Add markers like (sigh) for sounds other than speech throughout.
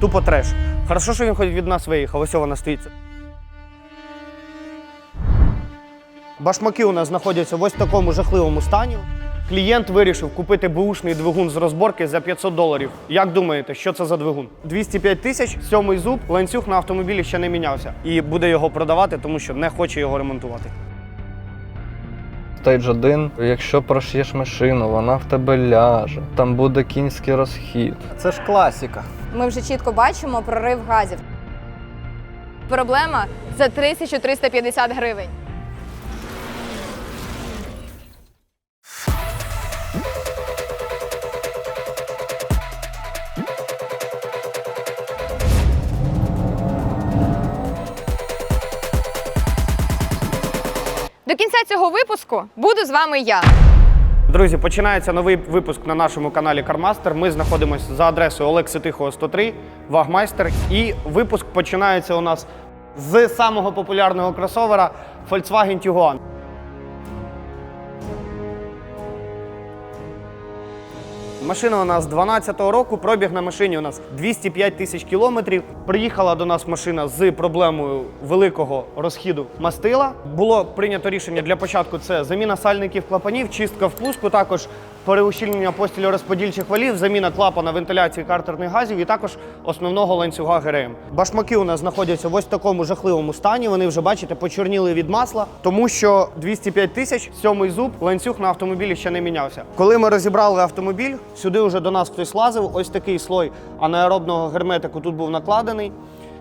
Тупо треш. Хорошо, що він хоч від нас виїхав, ось вона стоїть. Башмаки у нас знаходяться в ось такому жахливому стані. Клієнт вирішив купити бушний двигун з розборки за 500 доларів. Як думаєте, що це за двигун? 205 тисяч, сьомий зуб, ланцюг на автомобілі ще не мінявся. І буде його продавати, тому що не хоче його ремонтувати. Стейдж 1, якщо прош'єш машину, вона в тебе ляже. Там буде кінський розхід. Це ж класіка. Ми вже чітко бачимо прорив газів. Проблема за 1350 гривень. Кінця цього випуску буду з вами я. Друзі, починається новий випуск на нашому каналі Кармастер. Ми знаходимося за адресою Олекси Тихого 103, Вагмайстер. І випуск починається у нас з самого популярного кросовера Volkswagen Tiguan. Машина у нас 12-го року, пробіг на машині у нас 205 тисяч кілометрів. Приїхала до нас машина з проблемою великого розхіду мастила. Було прийнято рішення для початку це заміна сальників клапанів, чистка впуску, також переущільнення постілю розподільчих валів, заміна клапана вентиляції картерних газів і також основного ланцюга ГРМ. Башмаки у нас знаходяться в ось такому жахливому стані. Вони вже бачите, почорніли від масла, тому що 205 тисяч, сьомий зуб, ланцюг на автомобілі ще не мінявся. Коли ми розібрали автомобіль, сюди вже до нас хтось лазив. Ось такий слой анаеробного герметику тут був накладений.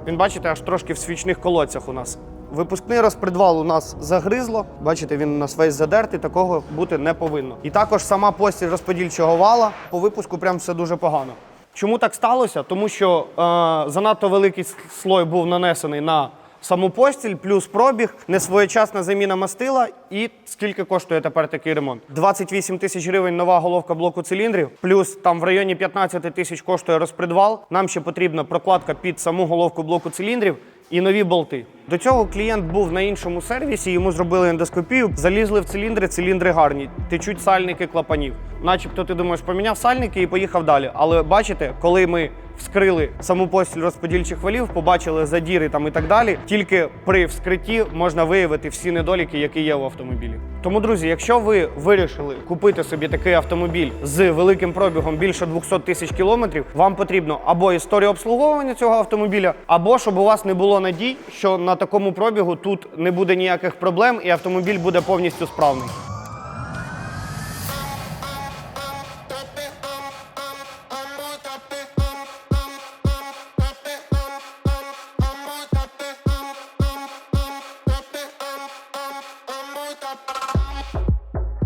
Він, бачите, аж трошки в свічних колодцях у нас. Випускний розпредвал у нас загризло. Бачите, він у нас весь задертий, такого бути не повинно. І також сама постіль розподільчого вала по випуску прям все дуже погано. Чому так сталося? Тому що е, занадто великий слой був нанесений на саму постіль, плюс пробіг, несвоєчасна заміна мастила. І скільки коштує тепер такий ремонт? 28 тисяч гривень нова головка блоку циліндрів, плюс там в районі 15 тисяч коштує розпредвал. Нам ще потрібна прокладка під саму головку блоку циліндрів і нові болти. До цього клієнт був на іншому сервісі, йому зробили ендоскопію, залізли в циліндри, циліндри гарні, течуть сальники клапанів. Начебто ти думаєш, поміняв сальники і поїхав далі. Але бачите, коли ми вскрили саму постіль розподільчих валів, побачили задіри там і так далі. Тільки при вскритті можна виявити всі недоліки, які є в автомобілі. Тому, друзі, якщо ви вирішили купити собі такий автомобіль з великим пробігом більше 200 тисяч кілометрів, вам потрібно або історія обслуговування цього автомобіля, або щоб у вас не було надій, що на такому пробігу тут не буде ніяких проблем і автомобіль буде повністю справний.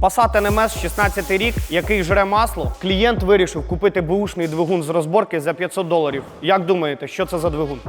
Passat NMS 16 рік, який жре масло. Клієнт вирішив купити бушний двигун з розборки за 500 доларів. Як думаєте, що це за двигун?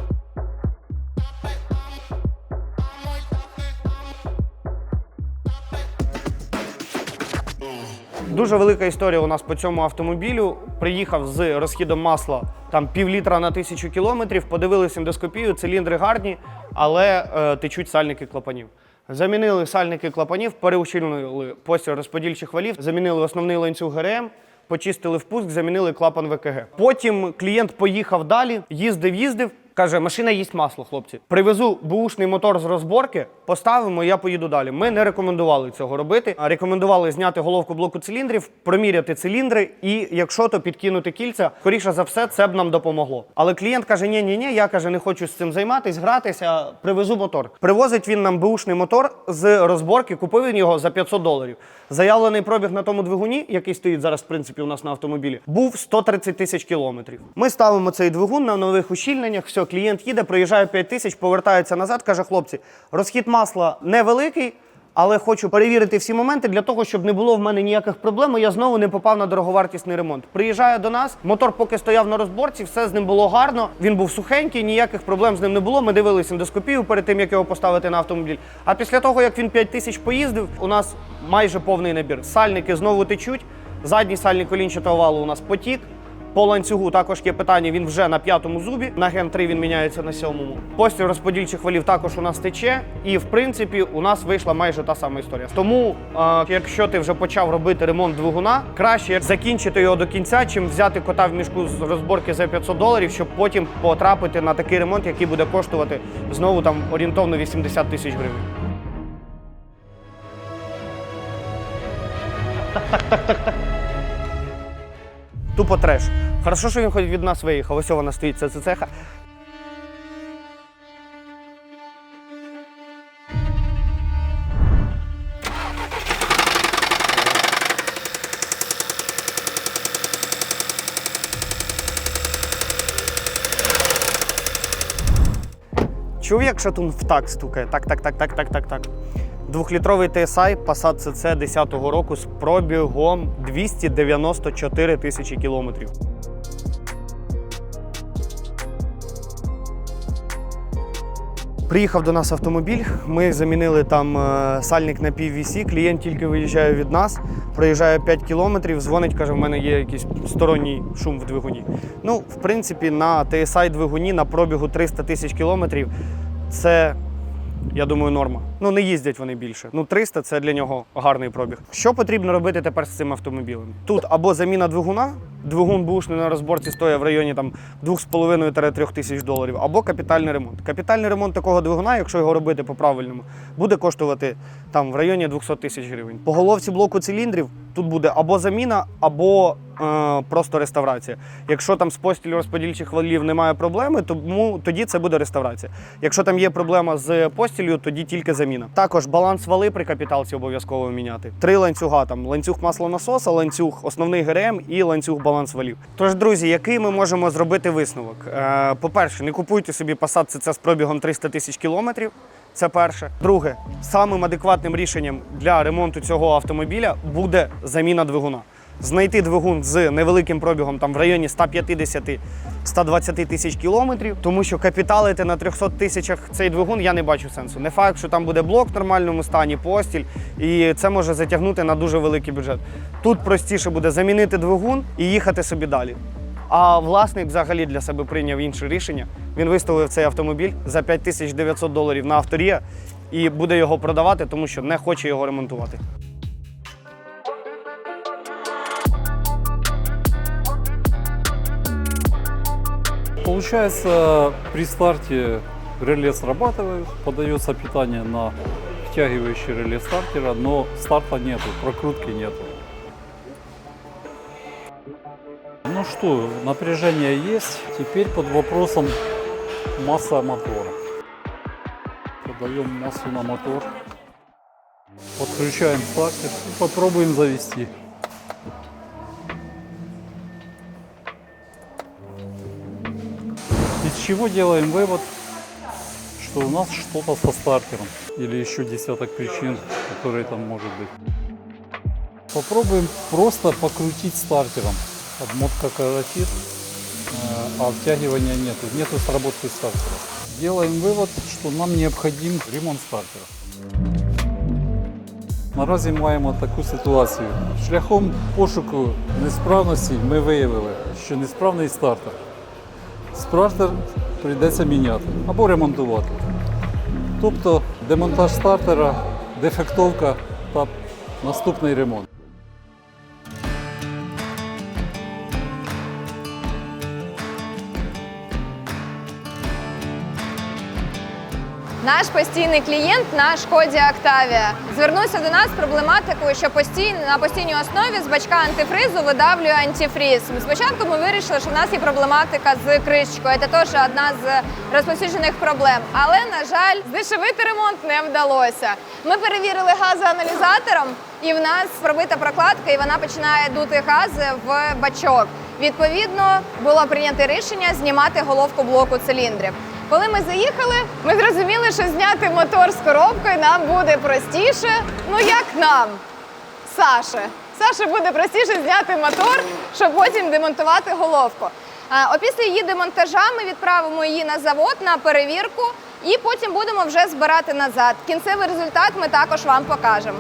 Дуже велика історія у нас по цьому автомобілю. Приїхав з розхідом масла там пів літра на тисячу кілометрів. Подивилися ендоскопію, циліндри гарні, але е, течуть сальники клапанів. Замінили сальники клапанів, переущільнили постіль розподільчих валів, замінили основний ланцюг ГРМ, почистили впуск, замінили клапан ВКГ. Потім клієнт поїхав далі, їздив, їздив. Каже, машина їсть масло, хлопці. Привезу бушний мотор з розборки, поставимо, я поїду далі. Ми не рекомендували цього робити. А рекомендували зняти головку блоку циліндрів, проміряти циліндри, і якщо то підкинути кільця, скоріше за все, це б нам допомогло. Але клієнт каже: ні, ні, ні, я каже, не хочу з цим займатися, гратися. Привезу мотор. Привозить він нам бушний мотор з розборки. Купив він його за 500 доларів. Заявлений пробіг на тому двигуні, який стоїть зараз, в принципі, у нас на автомобілі, був 130 тисяч кілометрів. Ми ставимо цей двигун на нових ущільненнях. Все, клієнт їде, проїжджає 5 тисяч, повертається назад. каже: хлопці, розхід масла невеликий. Але хочу перевірити всі моменти для того, щоб не було в мене ніяких проблем. і Я знову не попав на дороговартісний ремонт. Приїжджає до нас, мотор поки стояв на розборці, все з ним було гарно. Він був сухенький, ніяких проблем з ним не було. Ми дивилися ендоскопію перед тим, як його поставити на автомобіль. А після того, як він 5 тисяч поїздив, у нас майже повний набір. Сальники знову течуть. Задній сальник колінчатого валу у нас потік. По ланцюгу також є питання. Він вже на п'ятому зубі. На ген 3 він міняється на сьомому. Постіль розподільчих валів також у нас тече. І в принципі у нас вийшла майже та сама історія. Тому, е, якщо ти вже почав робити ремонт двигуна, краще закінчити його до кінця, чим взяти кота в мішку з розборки за 500 доларів, щоб потім потрапити на такий ремонт, який буде коштувати знову там орієнтовно 80 тисяч гривень. Тупо треш. Хорошо, що він хоч від нас виїхав. Ось вона стоїть, це цеха. Чув, як шатун в так стукає? Так, так, так, так, так, так, так. Двохлітровий TSI Passat CC 10-го року з пробігом 294 тисячі кілометрів. Приїхав до нас автомобіль. Ми замінили там е, сальник на піввісі. Клієнт тільки виїжджає від нас, проїжджає 5 кілометрів, дзвонить, каже, в мене є якийсь сторонній шум в двигуні. Ну, в принципі, на TSI двигуні на пробігу 300 тисяч кілометрів це, я думаю, норма. Ну, не їздять вони більше. Ну, 300 це для нього гарний пробіг. Що потрібно робити тепер з цим автомобілем? Тут або заміна двигуна, двигун бушний на розборці стоїть в районі там 2,5-3 тисяч доларів, або капітальний ремонт. Капітальний ремонт такого двигуна, якщо його робити по-правильному, буде коштувати там в районі 200 тисяч гривень. По головці блоку циліндрів тут буде або заміна, або е, просто реставрація. Якщо там з постілю розподільчих валів немає проблеми, тому тоді це буде реставрація. Якщо там є проблема з постілью, тоді тільки заміна. Також баланс вали при капіталці обов'язково міняти. Три ланцюга там ланцюг маслонасоса, ланцюг основний ГРМ і ланцюг баланс валів. Тож, друзі, який ми можемо зробити висновок? Е, по-перше, не купуйте собі Passat CC з пробігом 300 тисяч кілометрів. Це перше. Друге, самим адекватним рішенням для ремонту цього автомобіля буде заміна двигуна. Знайти двигун з невеликим пробігом там в районі 150-120 тисяч кілометрів, тому що капіталити на 300 тисячах цей двигун я не бачу сенсу. Не факт, що там буде блок в нормальному стані, постіль, і це може затягнути на дуже великий бюджет. Тут простіше буде замінити двигун і їхати собі далі. А власник взагалі для себе прийняв інше рішення. Він виставив цей автомобіль за 5900 доларів на авторія і буде його продавати, тому що не хоче його ремонтувати. Получается, при старте реле срабатывает, подается питание на втягивающий реле стартера, но старта нету, прокрутки нету. Ну что, напряжение есть, теперь под вопросом масса мотора. Подаем массу на мотор, подключаем стартер и попробуем завести. чего делаем вывод, что у нас что-то со стартером или еще десяток причин, которые там может быть. Попробуем просто покрутить стартером. Обмотка коротит, э, а втягивания нету, нету сработки стартера. Делаем вывод, что нам необходим ремонт стартера. Наразі маємо таку ситуацію. Шляхом пошуку несправності ми виявили, що несправний стартер. Стартер прийдеться міняти або ремонтувати. Тобто демонтаж стартера, дефектовка та наступний ремонт. Наш постійний клієнт на шкоді Октавія звернувся до нас з проблематикою, що постійно на постійній основі з бачка антифризу видавлює антифріз. Спочатку ми вирішили, що в нас є проблематика з кришечкою. Це теж одна з розповсюджених проблем. Але на жаль, здешевити ремонт не вдалося. Ми перевірили газоаналізатором, і в нас пробита прокладка, і вона починає дути гази в бачок. Відповідно, було прийнято рішення знімати головку блоку циліндрів. Коли ми заїхали, ми зрозуміли, що зняти мотор з коробкою нам буде простіше. Ну як нам? Саше. Саше буде простіше зняти мотор, щоб потім демонтувати головку. А, Опісля її демонтажа ми відправимо її на завод на перевірку і потім будемо вже збирати назад. Кінцевий результат ми також вам покажемо.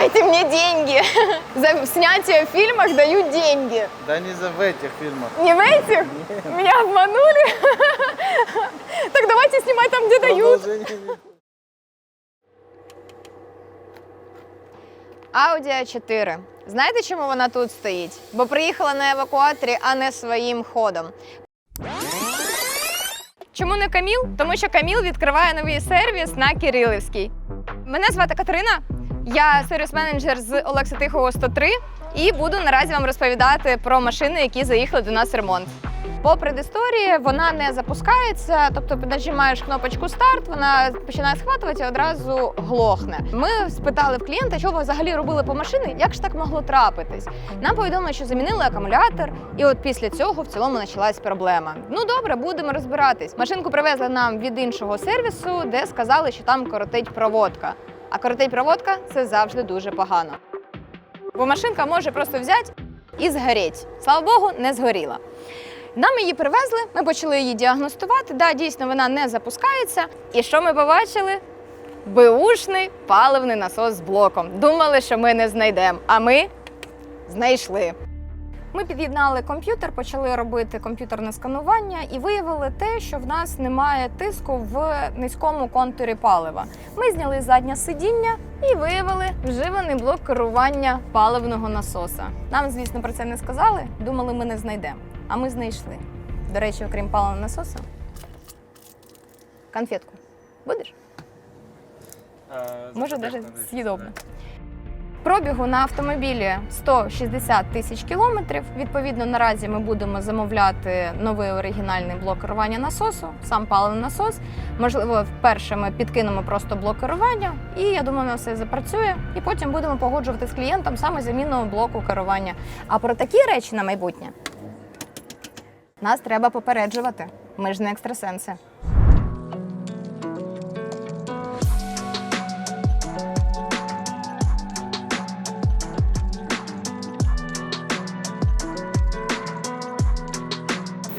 Давайте мне деньги. За снятие в фильмах дают деньги. Да не за в этих фильмах. Не в этих? Меня обманули? Так давайте снимать там, где дают. Audi A4. Знаєте, чому вона тут стоїть? Бо приїхала на евакуаторі, а не своїм ходом. Чому не Каміл? Тому що Каміл відкриває новий сервіс на Кирилівській. Мене звати Катерина. Я сервіс-менеджер з Олекса Тихого 103 і буду наразі вам розповідати про машини, які заїхали до нас в ремонт. По предісторії вона не запускається, тобто нажимаєш кнопочку старт, вона починає схватувати і одразу глохне. Ми спитали в клієнта, що ви взагалі робили по машині, як ж так могло трапитись. Нам повідомили, що замінили акумулятор, і от після цього в цілому почалась проблема. Ну добре, будемо розбиратись. Машинку привезли нам від іншого сервісу, де сказали, що там коротить проводка. А коротить проводка це завжди дуже погано. Бо машинка може просто взяти і згоріть. Слава Богу, не згоріла. Нам її привезли, ми почали її діагностувати. Да, дійсно, вона не запускається. І що ми побачили? Беушний паливний насос з блоком. Думали, що ми не знайдемо, а ми знайшли. Ми під'єднали комп'ютер, почали робити комп'ютерне сканування і виявили те, що в нас немає тиску в низькому контурі палива. Ми зняли заднє сидіння і виявили вживаний блок керування паливного насоса. Нам, звісно, про це не сказали. Думали, ми не знайдемо. А ми знайшли. До речі, окрім паливного насоса. Конфетку. Будеш? Може, навіть з'їдобно. Пробігу на автомобілі 160 тисяч кілометрів. Відповідно, наразі ми будемо замовляти новий оригінальний блок керування насосу, сам паливний насос. Можливо, вперше ми підкинемо просто блок керування, і я думаю, воно все запрацює. І потім будемо погоджувати з клієнтом саме заміну блоку керування. А про такі речі на майбутнє нас треба попереджувати. Ми ж не екстрасенси.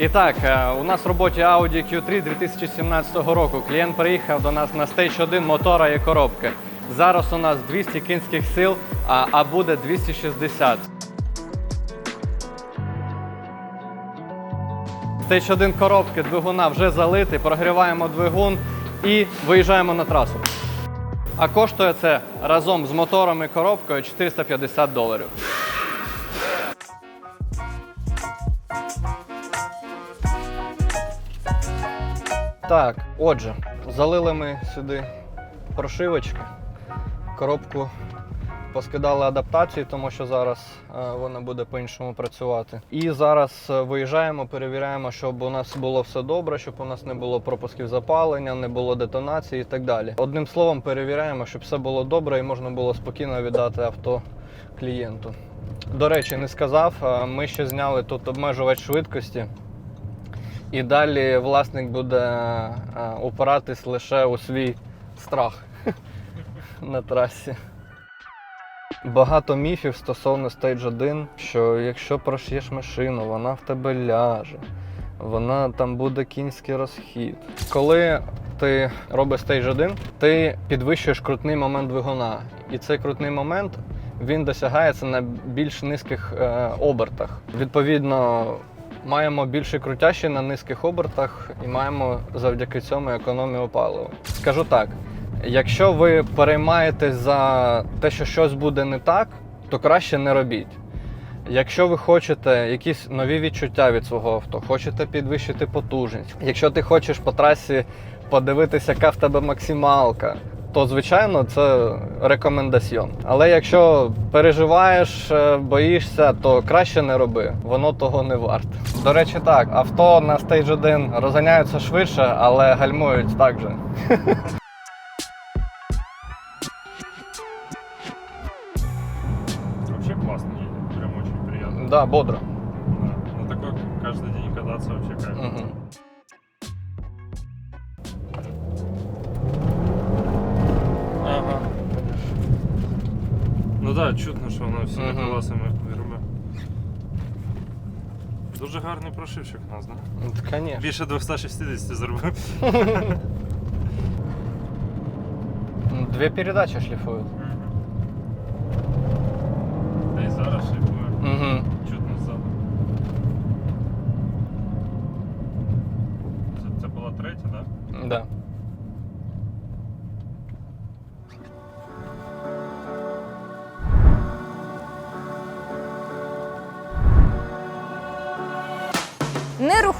І так, е, у нас в роботі Audi Q3 2017 року. Клієнт приїхав до нас на Stage 1 мотора і коробки. Зараз у нас 200 кінських сил, а, буде 260. Stage 1 коробки двигуна вже залитий, прогріваємо двигун і виїжджаємо на трасу. А коштує це разом з мотором і коробкою 450 доларів. Так, отже, залили ми сюди прошивочки, коробку поскидали адаптації, тому що зараз е, вона буде по-іншому працювати. І зараз е, виїжджаємо, перевіряємо, щоб у нас було все добре, щоб у нас не було пропусків запалення, не було детонації і так далі. Одним словом, перевіряємо, щоб все було добре і можна було спокійно віддати авто клієнту. До речі, не сказав, е, ми ще зняли тут обмежувач швидкості. І далі власник буде е, опиратись лише у свій страх (laughs) на трасі. Багато міфів стосовно Stage 1, що якщо прош'єш машину, вона в тебе ляже, вона там буде кінський розхід. Коли ти робиш Stage 1, ти підвищуєш крутний момент двигуна. І цей крутний момент він досягається на більш низьких е, обертах. Відповідно, маємо більше крутящі на низьких обертах і маємо завдяки цьому економію палива. Скажу так: якщо ви переймаєтесь за те, що щось буде не так, то краще не робіть. Якщо ви хочете якісь нові відчуття від свого авто, хочете підвищити потужність, якщо ти хочеш по трасі подивитися, яка в тебе максималка, то звичайно це рекомендаціон. Але якщо переживаєш, е, боїшся, то краще не роби, воно того не варте. До речі, так, авто на Stage 1 розганяються швидше, але гальмують так же. Вообще классно едет, прям очень приятно. Да, бодро. чутно, що воно всіми Мгм. колесами вірме. Дуже гарний прошивчик у нас, да? Звісно. Більше 260 зробив. Две передачи шлифуют. дальше буде Угу. чутно ззаду. Це, це була третя, так? Да? Да.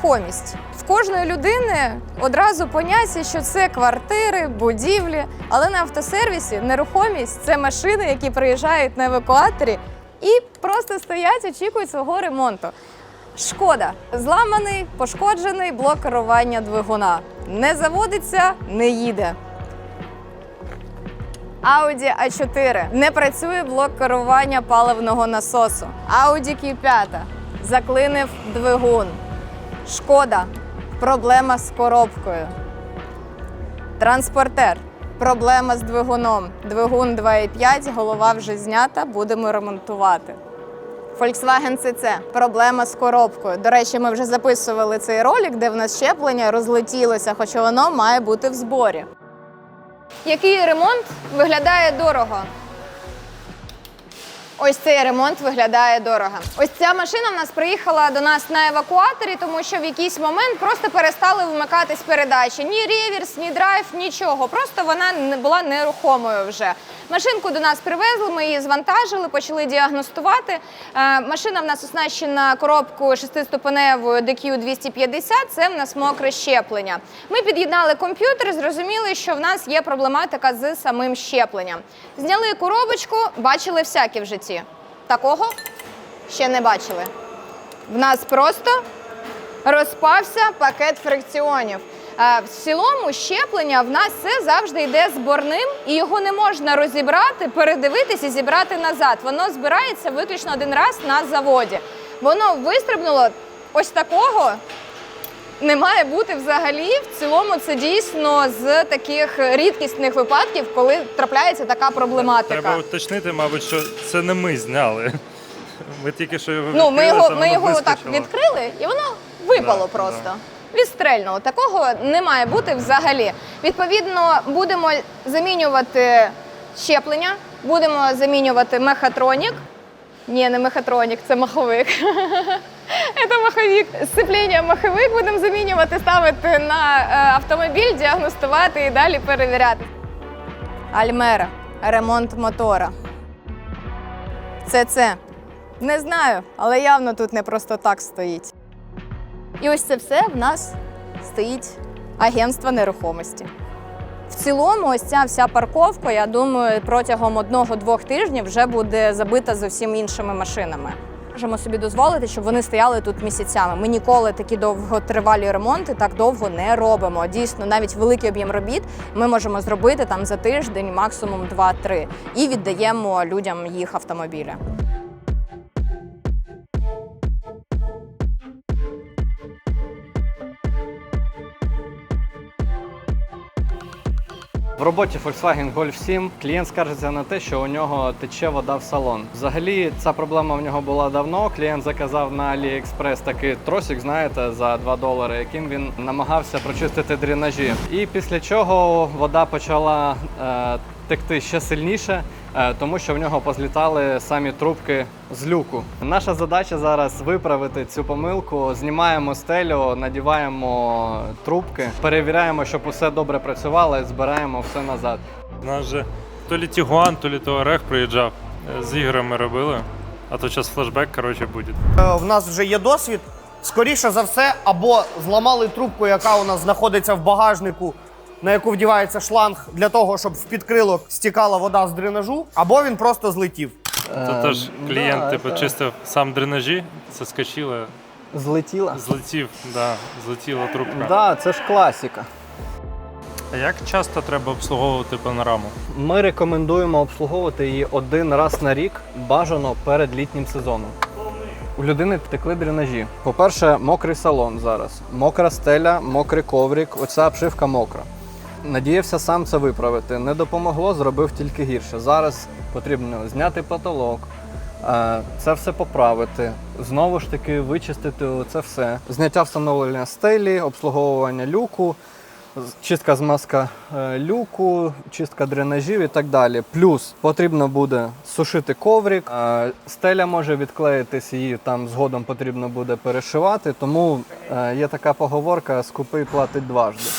Нерухомість. В кожної людини одразу поняття, що це квартири, будівлі, але на автосервісі нерухомість це машини, які приїжджають на евакуаторі і просто стоять, очікують свого ремонту. Шкода, зламаний, пошкоджений блок керування двигуна. Не заводиться, не їде. Audi A4 не працює блок керування паливного насосу. Audi Q5 заклинив двигун. Шкода. Проблема з коробкою. Транспортер. Проблема з двигуном. Двигун 2,5, голова вже знята, будемо ремонтувати. Volkswagen CC. Проблема з коробкою. До речі, ми вже записували цей ролик, де в нас щеплення розлетілося, хоча воно має бути в зборі. Який ремонт виглядає дорого? Ось цей ремонт виглядає дорого. Ось ця машина в нас приїхала до нас на евакуаторі, тому що в якийсь момент просто перестали вмикатись передачі. Ні реверс, ні драйв, нічого. Просто вона не була нерухомою вже. Машинку до нас привезли, ми її звантажили, почали діагностувати. Е, машина в нас оснащена коробкою шестиступеневою DQ 250. Це в нас мокре щеплення. Ми під'єднали комп'ютер, зрозуміли, що в нас є проблематика з самим щепленням. Зняли коробочку, бачили всяке в житті. Такого ще не бачили. В нас просто розпався пакет фрикціонів. Е, В цілому щеплення в нас все завжди йде зборним, і його не можна розібрати, передивитись і зібрати назад. Воно збирається виключно один раз на заводі. Воно вистрибнуло ось такого. Не має бути взагалі. В цілому це дійсно з таких рідкісних випадків, коли трапляється така проблематика. Треба уточнити, мабуть, що це не ми зняли. Ми тільки що його Ну, ми його, ми його так відкрили, і воно випало Да, просто. да. Відстрельнуло. Такого не має бути взагалі. Відповідно, будемо замінювати щеплення, будемо замінювати мехатронік. Ні, не мехатронік, це маховик. (laughs) Це маховик. Сцепління маховик будемо замінювати, ставити на е, автомобіль, діагностувати і далі перевіряти. Альмера. Ремонт мотора. Це це. Не знаю, але явно тут не просто так стоїть. І ось це все в нас стоїть агентство нерухомості. В цілому, ось ця вся парковка, я думаю, протягом одного-двох тижнів вже буде забита з зовсім іншими машинами. Можемо собі дозволити, щоб вони стояли тут місяцями. Ми ніколи такі довготривалі ремонти так довго не робимо. Дійсно, навіть великий об'єм робіт ми можемо зробити там за тиждень, максимум 2-3, і віддаємо людям їх автомобілі. В роботі Volkswagen Golf 7 клієнт скаржиться на те, що у нього тече вода в салон. Взагалі, ця проблема в нього була давно. Клієнт заказав на AliExpress такий тросик, знаєте, за 2 долари, яким він намагався прочистити дренажі. І після чого вода почала е, текти ще сильніше, е, тому що в нього позлітали самі трубки з люку. Наша задача зараз виправити цю помилку. Знімаємо стелю, надіваємо трубки, перевіряємо, щоб усе добре працювало, і збираємо все назад. У нас же то лі Тігуан, то лі Туарег приїжджав. Е, З іграми робили. А то зараз флешбек, коротше, буде. Е, В нас вже є досвід. Скоріше за все, або зламали трубку, яка у нас знаходиться в багажнику, на яку вдівається шланг для того, щоб в підкрилок стікала вода з дренажу, або він просто злетів. Це теж клієнт, да, типу, це- чистив сам дренажі, заскочило, Злетіла. злетів, да, злетіла трубка. Да, це ж класіка. А як часто треба обслуговувати панораму? Ми рекомендуємо обслуговувати її один раз на рік, бажано перед літнім сезоном. У людини текли дренажі. По-перше, мокрий салон зараз, мокра стеля, мокрий коврик, оця обшивка мокра. Надіявся сам це виправити. Не допомогло, зробив тільки гірше. Зараз потрібно зняти потолок, е, це все поправити, знову ж таки вичистити це все. Зняття встановлення стелі, обслуговування люку. чистка змазка е, люку, чистка дренажів і так далі. Плюс потрібно буде сушити коврик, е, стеля може відклеїтись, її там згодом потрібно буде перешивати. Тому є така поговорка: скупий платить дважди.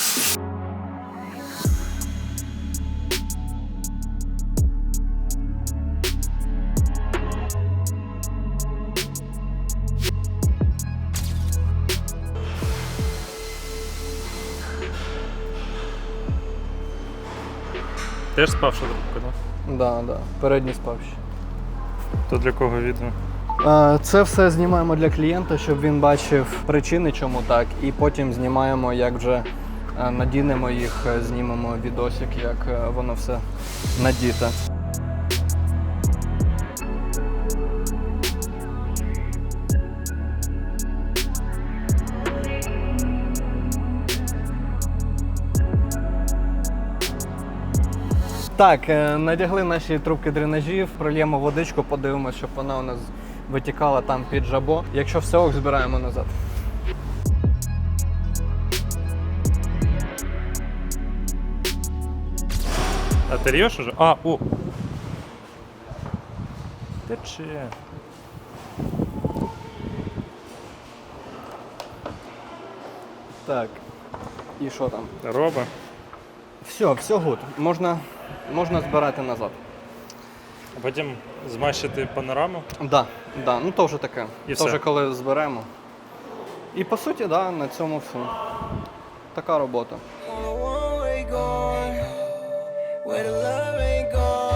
Теж спавша трубка, да? Да, да, передній спавші. То для кого відео? Е, Це все знімаємо для клієнта, щоб він бачив причини, чому так, і потім знімаємо, як вже е, надінемо їх, е, знімемо відосик, як е, воно все надіте. Так, е, надягли наші трубки дренажів, прольємо водичку, подивимося, щоб вона у нас витікала там під жабо. Якщо все ок, збираємо назад. А ти рєш уже? А, о! Тече. Так. І що там? Роба. Все, все гуд. Можна, можна збирати назад. А потім змащити панораму. Да, да, ну то вже таке. І то все. вже коли зберемо. І по суті, да, на цьому все. Така робота. where the love ain't gone.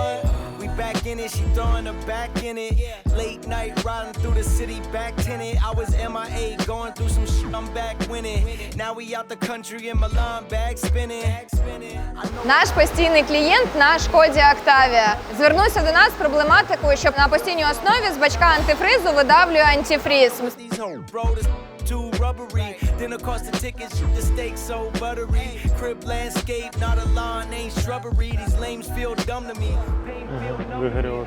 Back in it, she throwing her back in it. Late night riding through the city, back tinted. I was MIA, going through some shit, I'm back winning. Now we out the country in Milan, bag spinning. Наш постійний клієнт на шкоді Октавія звернувся до нас з проблематикою, щоб на постійній основі з бачка антифризу видавлює антифріз. Rubbery. Then across the tickets, the steak so buttery. Crib landscape, not a lawn, ain't shrubbery. These lames feel dumb me. To me.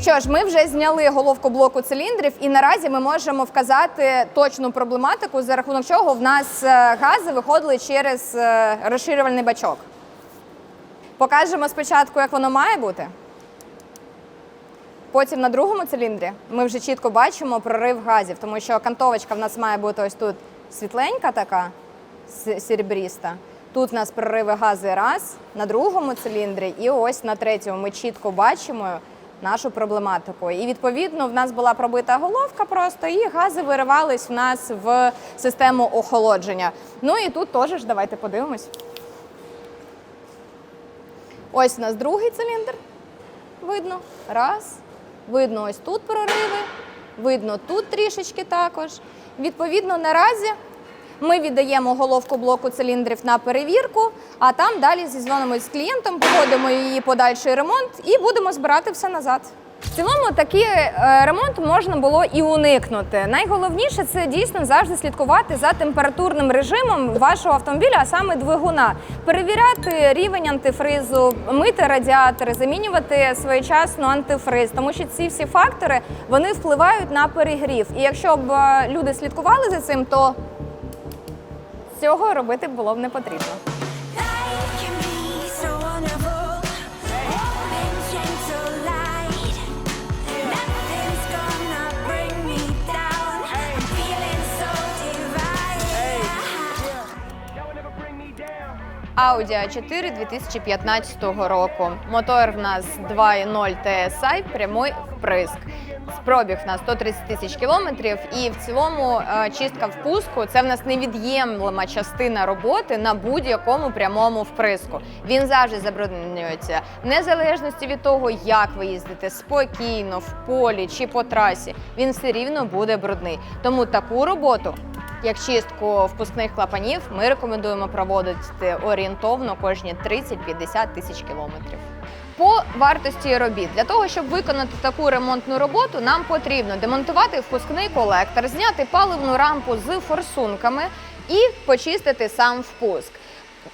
Що ж, ми вже зняли головку блоку циліндрів, і наразі ми можемо вказати точну проблематику, за рахунок чого в нас е, гази виходили через е, розширювальний бачок. Покажемо спочатку, як воно має бути. Потім на другому циліндрі ми вже чітко бачимо прорив газів, тому що кантовочка в нас має бути ось тут світленька така, серебріста. Тут у нас прориви гази раз, на другому циліндрі, і ось на третьому ми чітко бачимо нашу проблематику. І відповідно в нас була пробита головка просто, і гази виривались в нас в систему охолодження. Ну і тут теж давайте подивимось. Ось у нас другий циліндр. Видно. Раз. Видно ось тут прориви. Видно тут трішечки також. Відповідно, наразі ми віддаємо головку блоку циліндрів на перевірку, а там далі зізвонимось з клієнтом, проводимо її подальший ремонт і будемо збирати все назад. В цілому такий е, ремонт можна було і уникнути. Найголовніше це дійсно завжди слідкувати за температурним режимом вашого автомобіля, а саме двигуна, перевіряти рівень антифризу, мити радіатори, замінювати своєчасно антифриз, тому що ці всі фактори вони впливають на перегрів. І якщо б е, люди слідкували за цим, то цього робити було б не потрібно. Audi A4 2015 року. Мотор в нас 2.0 TSI, прямий вприск. Пробіг в нас 130 тисяч кілометрів, і в цілому е, чистка впуску це в нас невід'ємлема частина роботи на будь-якому прямому вприску. Він завжди забруднюється, в незалежності від того, як ви їздите спокійно, в полі чи по трасі, він все рівно буде брудний. Тому таку роботу як чистку впускних клапанів ми рекомендуємо проводити орієнтовно кожні 30-50 тисяч кілометрів. По вартості робіт для того, щоб виконати таку ремонтну роботу, нам потрібно демонтувати впускний колектор, зняти паливну рампу з форсунками і почистити сам впуск.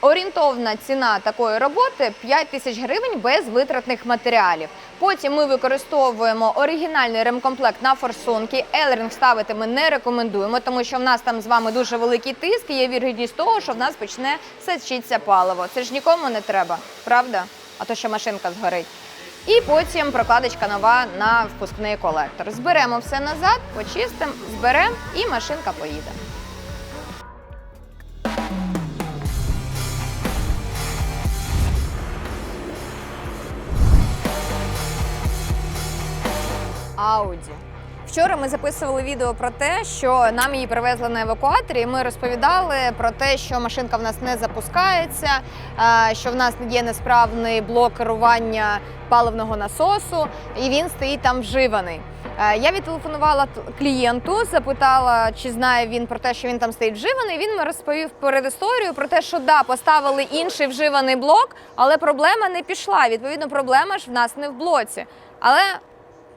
Орієнтовна ціна такої роботи 5 тисяч гривень без витратних матеріалів. Потім ми використовуємо оригінальний ремкомплект на форсунки. Елерінг ставити ми не рекомендуємо, тому що в нас там з вами дуже великий тиск і є вірогідність того, що в нас почне сечитися паливо. Це ж нікому не треба, правда? А то ще машинка згорить. І потім прокладочка нова на впускний колектор. Зберемо все назад, почистимо, зберемо і машинка поїде. Ауді. Вчора ми записували відео про те, що нам її привезли на евакуаторі. і Ми розповідали про те, що машинка в нас не запускається, е, що в нас є несправний блок керування паливного насосу, і він стоїть там вживаний. Е, Я відтелефонувала клієнту, запитала, чи знає він про те, що він там стоїть вживаний. Він мені розповів перед історію про те, що да, поставили інший вживаний блок, але проблема не пішла. Відповідно, проблема ж в нас не в блоці. Але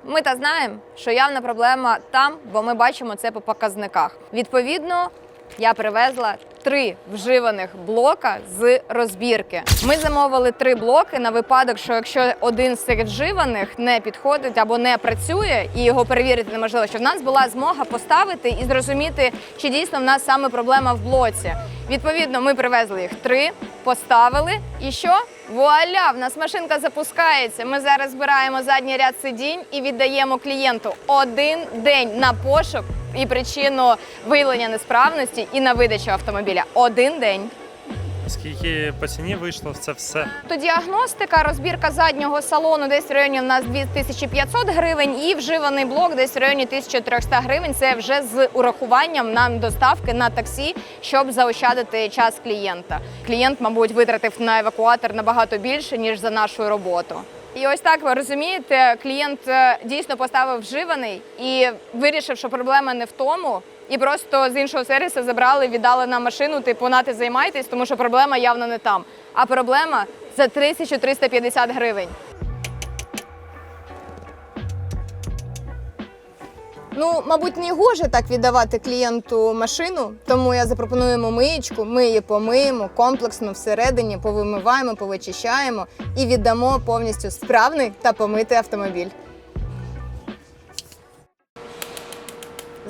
ми та знаємо, що явна проблема там, бо ми бачимо це по показниках. Відповідно, я привезла три вживаних блока з розбірки. Ми замовили три блоки на випадок, що якщо один з цих вживаних не підходить або не працює, і його перевірити неможливо, що в нас була змога поставити і зрозуміти, чи дійсно в нас саме проблема в блоці. Відповідно, ми привезли їх три, поставили. І що? Вуаля! В нас машинка запускається. Ми зараз збираємо задній ряд сидінь і віддаємо клієнту один день на пошук і причину виявлення несправності і на видачу автомобіля. Один день. Скільки по ціні вийшло це все? То діагностика, розбірка заднього салону десь в районі у нас 2500 гривень, і вживаний блок десь в районі 1300 гривень. Це вже з урахуванням нам доставки на таксі, щоб заощадити час клієнта. Клієнт, мабуть, витратив на евакуатор набагато більше ніж за нашу роботу. І ось так ви розумієте, клієнт е, дійсно поставив вживаний і вирішив, що проблема не в тому. І просто з іншого сервісу забрали, віддали нам машину, типу, нати займайтесь, тому що проблема явно не там. А проблема за 1350 гривень. Ну, мабуть, не гоже так віддавати клієнту машину, тому я запропоную йому миєчку, ми її помиємо комплексно всередині, повимиваємо, повичищаємо і віддамо повністю справний та помитий автомобіль.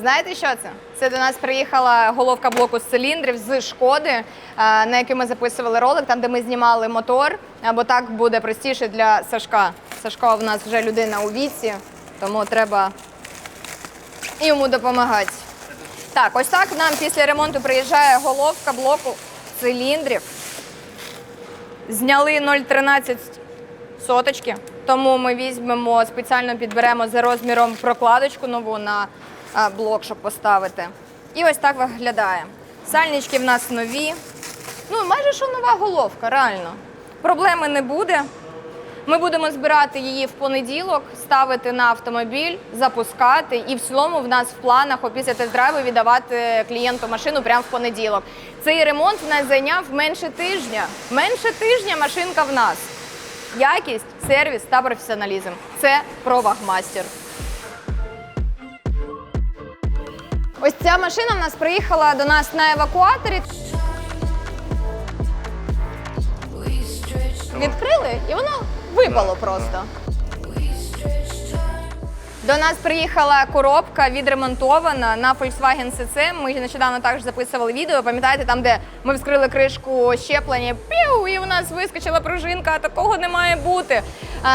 Знаєте, що це? Це до нас приїхала головка блоку з циліндрів з шкоди, е, на який ми записували ролик, там де ми знімали мотор, або так буде простіше для Сашка. Сашко в нас вже людина у віці, тому треба йому допомагати. Так, ось так нам після ремонту приїжджає головка блоку циліндрів. Зняли 0,13 соточки, тому ми візьмемо, спеціально підберемо за розміром прокладочку нову на блок, щоб поставити. І ось так виглядає. Сальнички в нас нові. Ну, майже що нова головка, реально. Проблеми не буде. Ми будемо збирати її в понеділок, ставити на автомобіль, запускати. І в цілому в нас в планах після тест-драйву віддавати клієнту машину прямо в понеділок. Цей ремонт в нас зайняв менше тижня. Менше тижня машинка в нас. Якість, сервіс та професіоналізм. Це про Вагмастер. Ось ця машина в нас приїхала до нас на евакуаторі. Відкрили і воно випало просто. До нас приїхала коробка відремонтована на Volkswagen CC. Ми нещодавно також записували відео. Пам'ятаєте, там, де ми вскрили кришку щеплення, пів, і у нас вискочила пружинка, а такого не має бути.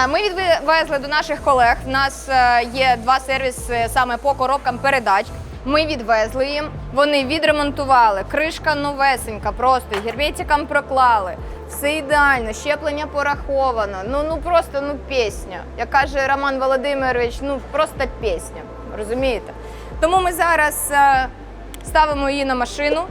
Ми відвезли до наших колег. У нас е, є два сервіси саме по коробкам передач. Ми відвезли їм, вони відремонтували, кришка новесенька, просто герметиком проклали. Все ідеально, щеплення пораховано. Ну ну просто ну пісня. Як каже Роман Володимирович, ну просто пісня. Розумієте? Тому ми зараз е, ставимо її на машину,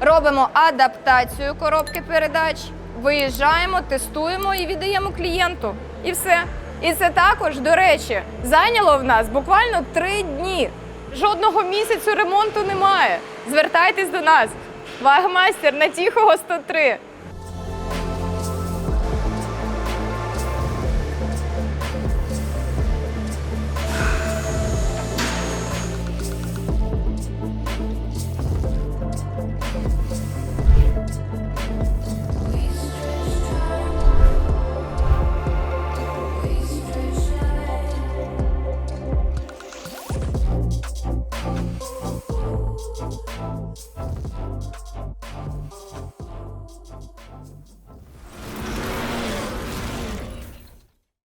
робимо адаптацію коробки передач, виїжджаємо, тестуємо і віддаємо клієнту. І все. І це також, до речі, зайняло в нас буквально три дні. Жодного місяцю ремонту немає. Звертайтесь до нас. Вагмастер на тіхого 103.